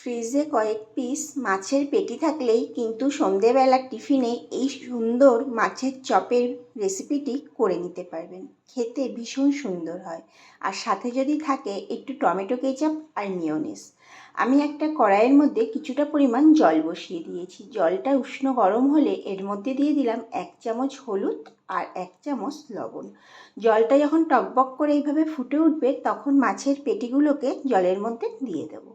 ফ্রিজে কয়েক পিস মাছের পেটি থাকলেই কিন্তু সন্ধেবেলার টিফিনে এই সুন্দর মাছের চপের রেসিপিটি করে নিতে পারবেন। খেতে ভীষণ সুন্দর হয়। আর সাথে যদি থাকে একটু টমেটো কেচাপ আর মিওনিস আমি একটা কড়াইয়ের মধ্যে কিছুটা পরিমাণ জল বসিয়ে দিয়েছি। জলটা উষ্ণ গরম হলে এর মধ্যে দিয়ে দিলাম এক চামচ হলুদ আর এক চামচ লবণ। জলটা যখন টকবক করে এইভাবে ফুটে উঠবে তখন মাছের পেটিগুলোকে জলের মধ্যে দিয়ে দেবো।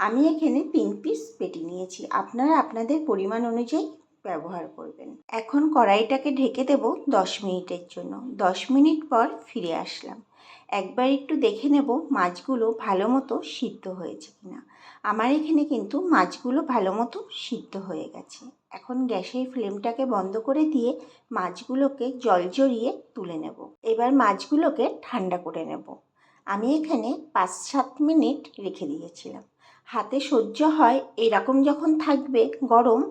আমি এখানে তিন পিস পেটি নিয়েছি। আপনারা আপনাদের পরিমাণ অনুযায়ী ব্যবহার করবেন। এখন কড়াইটাকে ঢেকে দেব দশ মিনিটের জন্য। দশ মিনিট পর ফিরে আসলাম। একবার একটু দেখে নেব মাছগুলো ভালো মতো সিদ্ধ হয়েছে কিনা। আমার এখানে কিন্তু মাছগুলো ভালো মতো সিদ্ধ হয়ে গেছে। এখন গ্যাসের ফ্লেমটাকে বন্ধ করে দিয়ে মাছগুলোকে জল জড়িয়ে তুলে নেব। এবার মাছগুলোকে ঠান্ডা করে নেব। আমি এখানে পাঁচ সাত মিনিট রেখে দিয়েছিলাম। হাতে সহ্য হয় এরকম যখন থাকবে গরম,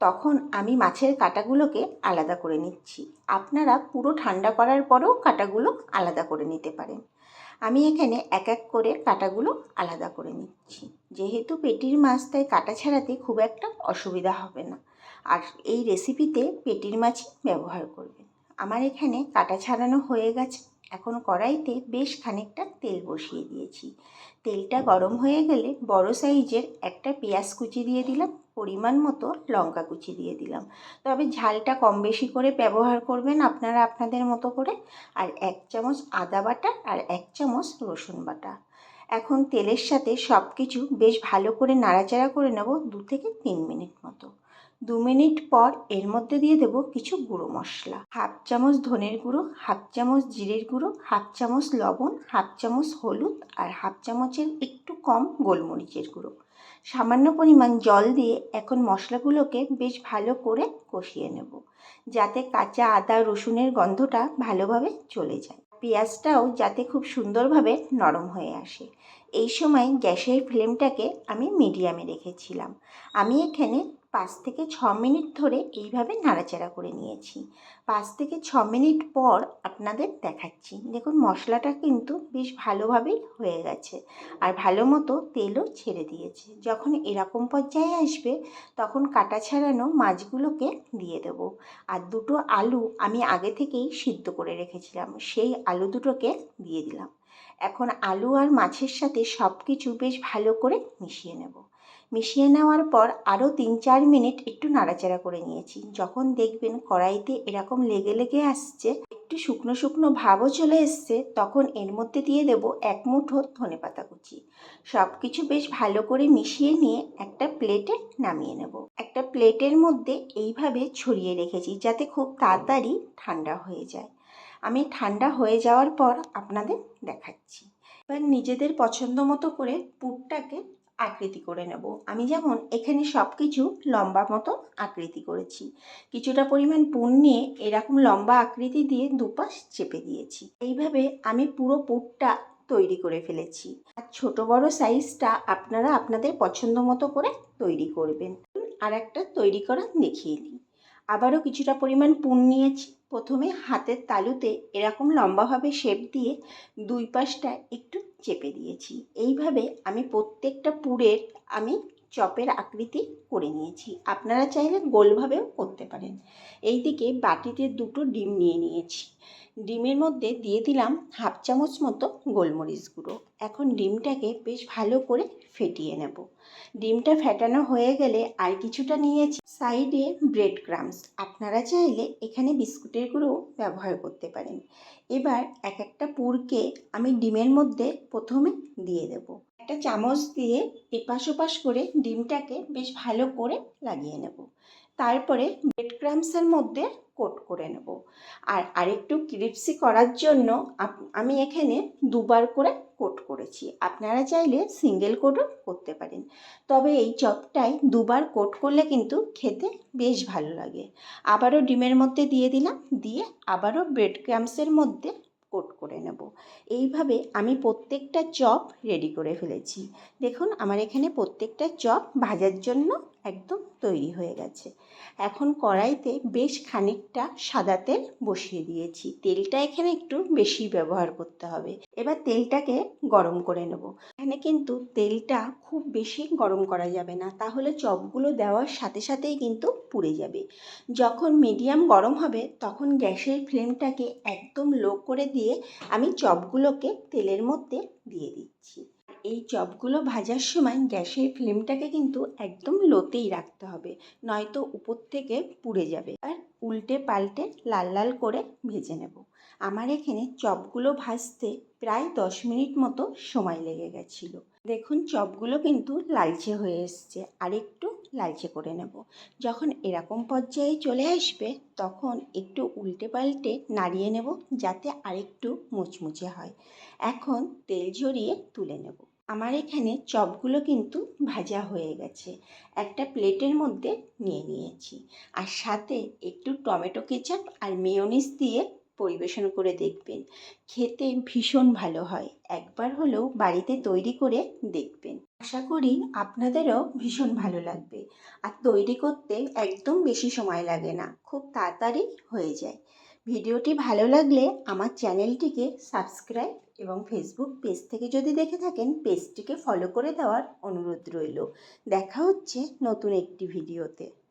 তখন আমি মাছের কাঁটাগুলোকে আলাদা করে নিচ্ছি। আপনারা পুরো ঠান্ডা করার পরেও কাঁটাগুলো আলাদা করে নিতে পারেন। আমি এখানে এক এক করে কাঁটাগুলো আলাদা করে নিচ্ছি। যেহেতু পেটির মাছ, তাই কাটা ছাড়াতে খুব একটা অসুবিধা হবে না। আর এই রেসিপিতে পেটির মাছই ব্যবহার করবেন। আমার এখানে কাটা ছাড়ানো হয়ে গেছে। এখন কড়াইতে বেশ খানিকটা তেল বসিয়ে দিয়েছি। তেলটা গরম হয়ে গেলে বড় সাইজের একটা পেঁয়াজ কুচি দিয়ে দিলাম, পরিমাণ মতো লঙ্কা কুচি দিয়ে দিলাম। তবে ঝালটা কম বেশি করে ব্যবহার করবেন আপনারা আপনাদের মতো করে, আর এক চামচ আদা বাটা আর এক চামচ রসুন বাটা। এখন তেলের সাথে সব কিছু বেশ ভালো করে নাড়াচাড়া করে নেব দু থেকে তিন মিনিট দু মিনিট পর এর মধ্যে দিয়ে দেব কিছু গুঁড়ো মশলা। হাফ চামচ ধনের গুঁড়ো, হাফ চামচ জিরের গুঁড়ো, হাফ চামচ লবণ, হাফ চামচ হলুদ আর হাফ চামচের একটু কম গোলমরিচের গুঁড়ো। সামান্য পরিমাণ জল দিয়ে এখন মশলাগুলোকে বেশ ভালো করে কষিয়ে নেব, যাতে কাঁচা আদা, রসুনের গন্ধটা ভালোভাবে চলে যায়। পেঁয়াজটাও যাতে খুব সুন্দরভাবে নরম হয়ে আসে। এই সময় গ্যাসের ফ্লেমটাকে আমি মিডিয়ামে রেখেছিলাম। আমি এখানে পাঁচ থেকে ছ মিনিট ধরে এইভাবে নাড়াচাড়া করে নিয়েছি। পাঁচ থেকে ছ মিনিট পর আপনাদের দেখাচ্ছি। দেখুন, মশলাটা কিন্তু বেশ ভালোভাবেই হয়ে গেছে আর ভালো মতো তেলও ছেড়ে দিয়েছে। যখন এরকম পর্যায়ে আসবে, তখন কাটা ছাড়ানো মাছগুলোকে দিয়ে দেব। আর দুটো আলু আমি আগে থেকেই সিদ্ধ করে রেখেছিলাম, সেই আলু দুটোকে দিয়ে দিলাম। এখন আলু আর মাছের সাথে সব কিছু বেশ ভালো করে মিশিয়ে নেব। মিশিয়ে নেওয়ার পর আরও তিন চার মিনিট একটু নাড়াচাড়া করে নিয়েছি। যখন দেখবেন কড়াইতে এরকম লেগে লেগে আসছে, একটু শুকনো শুকনো ভাবও চলে এসছে, তখন এর মধ্যে দিয়ে দেব এক মুঠো ধনে পাতা কুচি। সব কিছু বেশ ভালো করে মিশিয়ে নিয়ে একটা প্লেটে নামিয়ে নেব। একটা প্লেটের মধ্যে এইভাবে ছড়িয়ে রেখেছি যাতে খুব তাড়াতাড়ি ঠান্ডা হয়ে যায়। আমি ঠান্ডা হয়ে যাওয়ার পর আপনাদের দেখাচ্ছি। এবার নিজেদের পছন্দ মতো করে পুরটাকে আকৃতি করে নেব। আমি যেমন এখানে সব কিছু লম্বা মতো আকৃতি করেছি। কিছুটা পরিমাণ পুর নিয়ে এরকম লম্বা আকৃতি দিয়ে দুপাশ চেপে দিয়েছি। এইভাবে আমি পুরো পুরটা তৈরি করে ফেলেছি। আর ছোট বড় সাইজটা আপনারা আপনাদের পছন্দ মতো করে তৈরি করবেন। আর একটা তৈরি করা দেখিয়ে দিই। আবারও কিছুটা পরিমাণ পুর নিয়েছি। প্রথমে হাতের তালুতে এরকম লম্বাভাবে শেপ দিয়ে দুই পাশটা একটু চেপে দিয়েছি। এইভাবে আমি প্রত্যেকটা পুরের আমি চপের আকৃতি করে নিয়েছি। আপনারা চাইলে গোলভাবেও করতে পারেন। এই দিকে বাটিতে দুটো ডিম নিয়ে নিয়েছি। ডিমের মধ্যে দিয়ে দিলাম হাফ চামচ মতো গোলমরিচ গুঁড়ো। এখন ডিমটাকে বেশ ভালো করে ফেটিয়ে নেব। ডিমটা ফেটানো হয়ে গেলে আর কিছুটা নিয়েছি সাইডে ব্রেড ক্রামস। আপনারা চাইলে এখানে বিস্কুটের গুঁড়ো ব্যবহার করতে পারেন। এবার এক একটা পুরকে আমি ডিমের মধ্যে প্রথমে দিয়ে দেব। একটা চামচ দিয়ে এপাশ ওপাশ করে ডিমটাকে বেশ ভালো করে লাগিয়ে নেব। তারপরে ব্রেড ক্রামসের মধ্যে কোট করে নেব। আর আরেকটু ক্রিপসি করার জন্য আমি এখানে দুবার করে কোট করেছি। আপনারা চাইলে সিঙ্গেল কোটও করতে পারেন। তবে এই চপটাই দুবার কোট করলে কিন্তু খেতে বেশ ভালো লাগে। আবারও ডিমের মধ্যে দিয়ে দিলাম। দিয়ে আবারও ব্রেড ক্রামসের মধ্যে কোট করে নেব। এইভাবে আমি প্রত্যেকটা চপ রেডি করে ফেলেছি। দেখুন, আমার এখানে প্রত্যেকটা চপ ভাজার জন্য একদম তৈরি হয়ে গেছে। এখন কড়াইতে বেশ খানিকটা সাদা তেল বসিয়ে দিয়েছি। তেলটা এখানে একটু বেশি ব্যবহার করতে হবে। এবার তেলটাকে গরম করে নেব। এখানে কিন্তু তেলটা খুব বেশি গরম করা যাবে না। তাহলে চপগুলো দেওয়ার সাথে সাথেই কিন্তু পুড়ে যাবে। যখন মিডিয়াম গরম হবে, তখন গ্যাসের ফ্লেমটাকে একদম লো করে দিয়ে আমি চপগুলোকে তেলের মধ্যে দিয়ে দিচ্ছি। এই চপগুলো ভাজার সময় গ্যাসের ফ্লেমটাকে কিন্তু একদম লোতেই রাখতে হবে, নয়তো উপর থেকে পুড়ে যাবে। আর উল্টে পাল্টে লাল লাল করে ভেজে নেব। আমার এখানে চপগুলো ভাজতে প্রায় দশ মিনিট মতো সময় লেগে গেছিল। দেখুন, চপগুলো কিন্তু লালচে হয়ে এসছে। আর একটু লালচে করে নেব। যখন এরকম পর্যায়ে চলে আসবে, তখন একটু উল্টে পাল্টে নাড়িয়ে নেব যাতে আরেকটু মুচমুচে হয়। এখন তেল ঝরিয়ে তুলে নেব। আমার এখানে চপগুলো কিন্তু ভাজা হয়ে গেছে। একটা প্লেটের মধ্যে নিয়ে নিয়েছি। আর সাথে একটু টমেটো কেচাপ আর মেয়নিস দিয়ে পরিবেশন করে দেখবেন। খেতে ভীষণ ভালো হয়। একবার হলেও বাড়িতে তৈরি করে দেখবেন। আশা করি আপনাদেরও ভীষণ ভালো লাগবে। আর তৈরি করতে একদম বেশি সময় লাগে না, খুব তাড়াতাড়ি হয়ে যায়। ভিডিওটি ভালো লাগলে আমার চ্যানেলটিকে সাবস্ক্রাইব এবং ফেসবুক পেজ থেকে যদি দেখে থাকেন, পেজটিকে ফলো করে দেওয়ার অনুরোধ রইল। দেখা হচ্ছে নতুন একটি ভিডিওতে।